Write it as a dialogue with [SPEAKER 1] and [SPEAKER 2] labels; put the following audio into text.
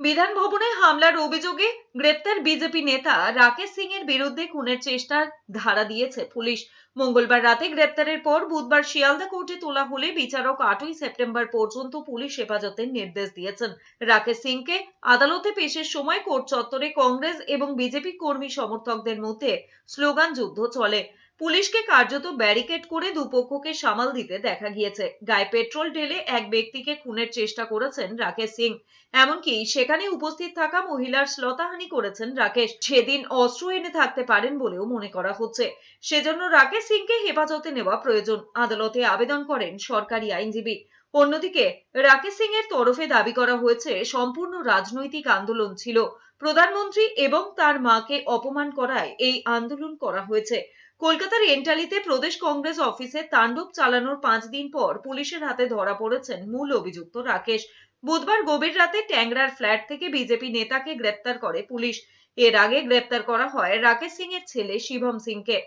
[SPEAKER 1] বিধান ভবনে হামলার অভিযোগে গ্রেপ্তার বিজেপি নেতা রাকেশ সিং এর বিরুদ্ধে খুনের চেষ্টার ধারা দিয়েছে পুলিশ। মঙ্গলবার রাতে গ্রেপ্তারের পর বুধবার শিয়ালদা কোর্টে তোলা হলে বিচারক আটই সেপ্টেম্বর পর্যন্ত পুলিশ হেফাজতের নির্দেশ দিয়েছেন। রাকেশ সিংকে আদালতে পেশের সময় কোর্ট চত্বরে কংগ্রেস এবং বিজেপি কর্মী সমর্থকদের মধ্যে স্লোগান, যুদ্ধ চলে। পুলিশকে কার্যত ব্যারিকেড করে দুপক্ষকে সামাল দিতে দেখা গিয়েছে। গায়ে পেট্রোল ঢেলে এক ব্যক্তিকে খুনের চেষ্টা করেছেন রাকেশ সিং। এমনকি সেখানে উপস্থিত থাকা মহিলার শ্লতাহানি করেছেন রাকেশ। সেদিন অস্ত্র এনে থাকতে পারেন বলেও মনে করা হচ্ছে। সেজন্য রাকেশ সিংকে হেফাজতে নেওয়া প্রয়োজন। আদালতে আবেদন করেন সরকারি আইনজীবী। অন্যদিকে, রাকেশ সিং এর তরফে দাবি করা হয়েছে, সম্পূর্ণ রাজনৈতিক আন্দোলন ছিল। প্রধানমন্ত্রী এবং তার মাকে অপমান করায় এই আন্দোলন করা হয়েছে। কলকাতার এন্টালিতে প্রদেশ কংগ্রেস অফিসে তাণ্ডব চালানোর পাঁচ দিন পর পুলিশের হাতে ধরা পড়েছেন মূল অভিযুক্ত রাকেশ। বুধবার গভীর রাতে ট্যাংরার ফ্ল্যাট থেকে বিজেপি নেতাকে গ্রেপ্তার করে পুলিশ। এর আগে গ্রেপ্তার করা হয় রাকেশ সিং এর ছেলে শিবম সিংকে।